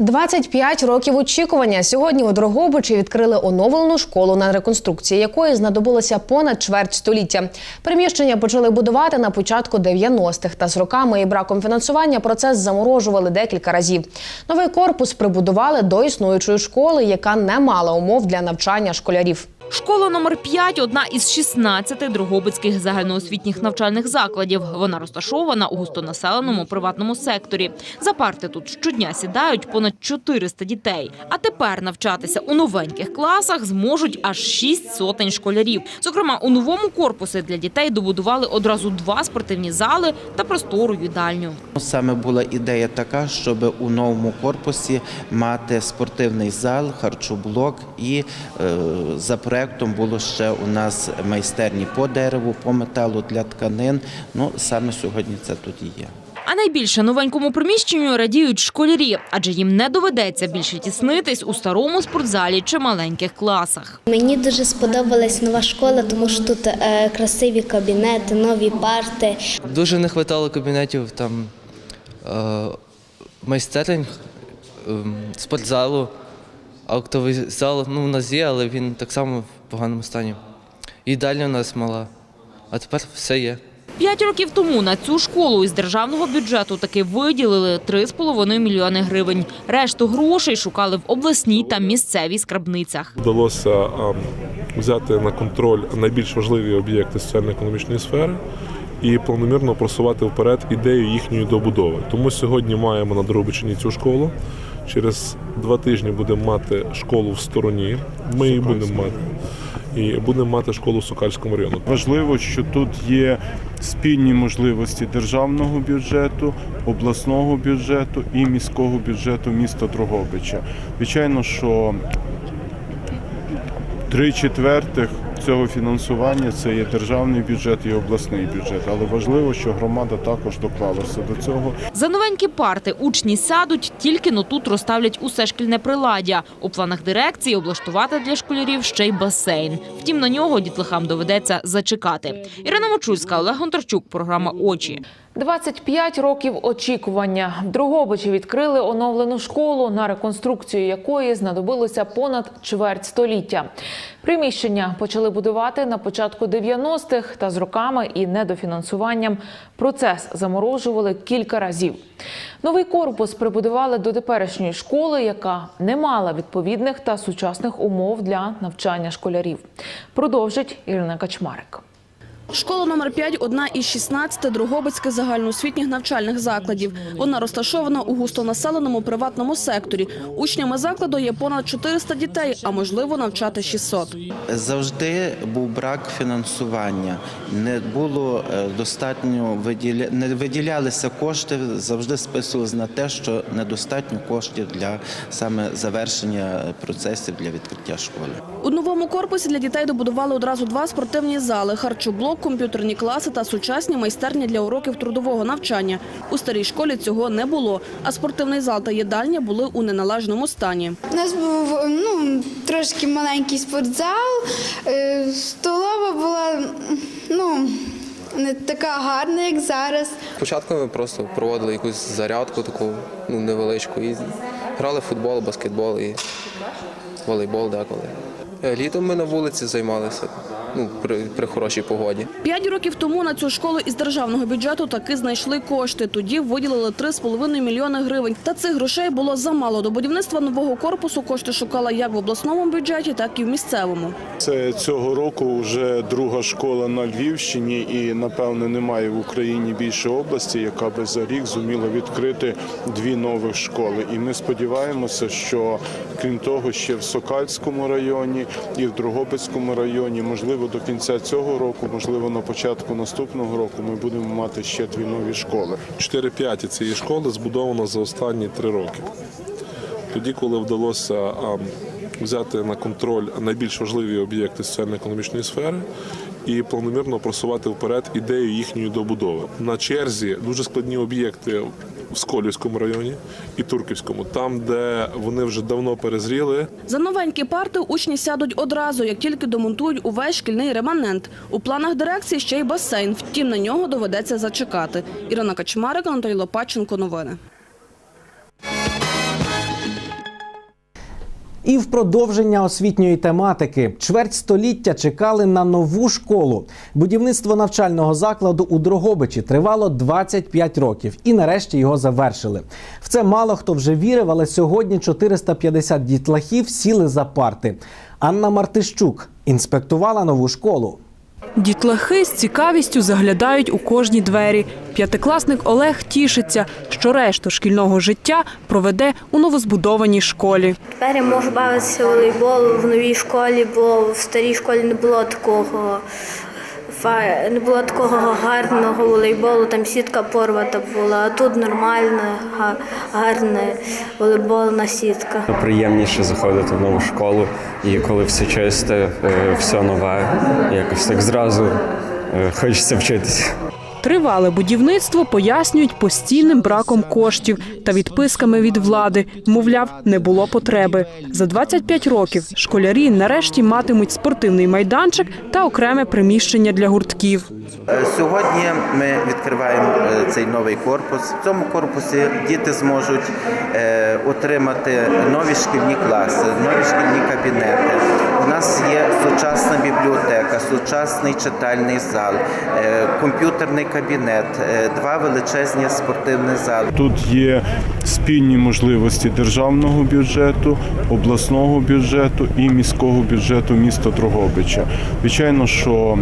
25 років очікування. Сьогодні у Дрогобичі відкрили оновлену школу, на реконструкції якої знадобилося понад чверть століття. Приміщення почали будувати на початку 90-х, та з роками і браком фінансування процес заморожували декілька разів. Новий корпус прибудували до існуючої школи, яка не мала умов для навчання школярів. Школа номер 5 – одна із 16 дрогобицьких загальноосвітніх навчальних закладів. Вона розташована у густонаселеному приватному секторі. За парти тут щодня сідають понад 400 дітей. А тепер навчатися у новеньких класах зможуть аж 6 сотень школярів. Зокрема, у новому корпусі для дітей добудували одразу два спортивні зали та простору їдальню. Саме була ідея така, щоб у новому корпусі мати спортивний зал, харчоблок і е, за проектом було ще у нас майстерні по дереву, по металу для тканин. Ну саме сьогодні це тут і є. А найбільше новенькому приміщенню радіють школярі, адже їм не доведеться більше тіснитись у старому спортзалі чи маленьких класах. Мені дуже сподобалась нова школа, тому що тут е, красиві кабінети, нові парти. Дуже не вистачало кабінетів там е, майстерень, е, спортзалу, актовий зал ну, у нас є, але він так само в поганому стані. Їдальня у нас мала, а тепер все є. П'ять років тому на цю школу із державного бюджету таки виділили 3,5 мільйони гривень. Решту грошей шукали в обласній та місцевій скрабницях. Вдалося взяти на контроль найбільш важливі об'єкти соціально-економічної сфери і планомірно просувати вперед ідею їхньої добудови. Тому сьогодні маємо на Дробичині цю школу. Через два тижні будемо мати школу в стороні. Ми її будемо мати. І будемо мати школу в Сокальському району. Важливо, що тут є спільні можливості державного бюджету, обласного бюджету і міського бюджету міста Дрогобича. Звичайно, що три четвертих цього фінансування це є державний бюджет і обласний бюджет. Але важливо, що громада також доклалася до цього. За новенькі парти учні сядуть, тільки но тут розставлять усе шкільне приладдя. У планах дирекції облаштувати для школярів ще й басейн. Втім, на нього дітлахам доведеться зачекати. Ірина Мочульська, Олег Гонтарчук, програма «Очі». 25 років очікування. В Дрогобичі відкрили оновлену школу, на реконструкцію якої знадобилося понад чверть століття. Приміщення почали будувати на початку 90-х, та з роками і недофінансуванням процес заморожували кілька разів. Новий корпус прибудували до теперішньої школи, яка не мала відповідних та сучасних умов для навчання школярів. Продовжить Ірина Качмарик. Школа номер 5 – одна із 16 Дрогобицьких загальноосвітніх навчальних закладів. Вона розташована у густонаселеному приватному секторі. Учнями закладу є понад 400 дітей, а можливо навчати 600. Завжди був брак фінансування, не було е, достатньо виділя... не виділялися кошти, завжди списувалися на те, що недостатньо коштів для саме завершення процесів для відкриття школи. У новому корпусі для дітей добудували одразу два спортивні зали – харчоблок, комп'ютерні класи та сучасні майстерні для уроків трудового навчання. У старій школі цього не було, а спортивний зал та їдальня були у неналежному стані. У нас був ну, трошки маленький спортзал, е, столова була ну, не така гарна, як зараз. Спочатку ми просто проводили якусь зарядку таку ну, невеличку і грали в футбол, баскетбол і волейбол деколи. Е, Літом ми на вулиці займалися ну, при, при хорошій погоді. П'ять років тому на цю школу із державного бюджету таки знайшли кошти. Тоді виділили 3,5 мільйони гривень. Та цих грошей було замало. До будівництва нового корпусу кошти шукала як в обласному бюджеті, так і в місцевому. Це цього року вже друга школа на Львівщині, і напевно немає в Україні більше області, яка би за рік зуміла відкрити дві нових школи. І ми сподіваємося, що крім того, ще в Сокальському районі і в Дрогобицькому районі, можливо, до кінця цього року, можливо, на початку наступного року, ми будемо мати ще дві нові школи. 4 п'яті цієї школи збудовано за останні три роки. Тоді, коли вдалося взяти на контроль найбільш важливі об'єкти соціально-економічної сфери і планомірно просувати вперед ідею їхньої добудови. На черзі дуже складні об'єкти в Сколівському районі і Турківському, там, де вони вже давно перезріли, За новенькі парти учні сядуть одразу, як тільки домонтують увесь шкільний реманент. У планах дирекції ще й басейн, втім на нього доведеться зачекати. Ірина Качмарик, Анатолій Лопаченко. Новини. І в продовження освітньої тематики чверть століття чекали на нову школу. Будівництво навчального закладу у Дрогобичі тривало 25 років, і нарешті його завершили. В це мало хто вже вірив, але сьогодні 450 дітлахів сіли за парти. Анна Мартищук інспектувала нову школу. Дітлахи з цікавістю заглядають у кожні двері. П'ятикласник Олег тішиться, що решту шкільного життя проведе у новозбудованій школі. Тепер я можу бавитися в волейбол в новій школі, бо в старій школі не було такого. Не було такого гарного волейболу, там сітка порвата була, а тут нормальна, га- гарна волейбольна сітка. Приємніше заходити в нову школу, і коли все чисте, е, все нове, якось так зразу е, хочеться вчитися. Тривале будівництво пояснюють постійним браком коштів та відписками від влади. Мовляв, не було потреби. За 25 років школярі нарешті матимуть спортивний майданчик та окреме приміщення для гуртків. Е, Сьогодні ми відкриваємо е, цей новий корпус. В цьому корпусі діти зможуть е, отримати нові шкільні класи, нові шкільні кабінети. У нас є сучасна бібліотека, сучасний читальний зал, е, комп'ютерний кабінет, два величезні спортивні зали. Тут є спільні можливості державного бюджету, обласного бюджету і міського бюджету міста Дрогобича. Звичайно, що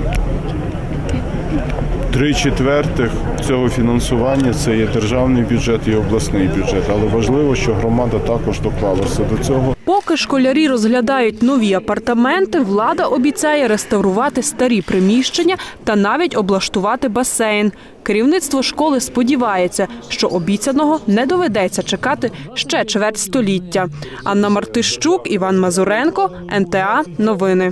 три четвертих цього фінансування це є державний бюджет і обласний бюджет. Але важливо, що громада також доклалася до цього. Поки школярі розглядають нові апартаменти, влада обіцяє реставрувати старі приміщення та навіть облаштувати басейн. Керівництво школи сподівається, що обіцяного не доведеться чекати ще чверть століття. Анна Мартищук, Іван Мазуренко, НТА. Новини.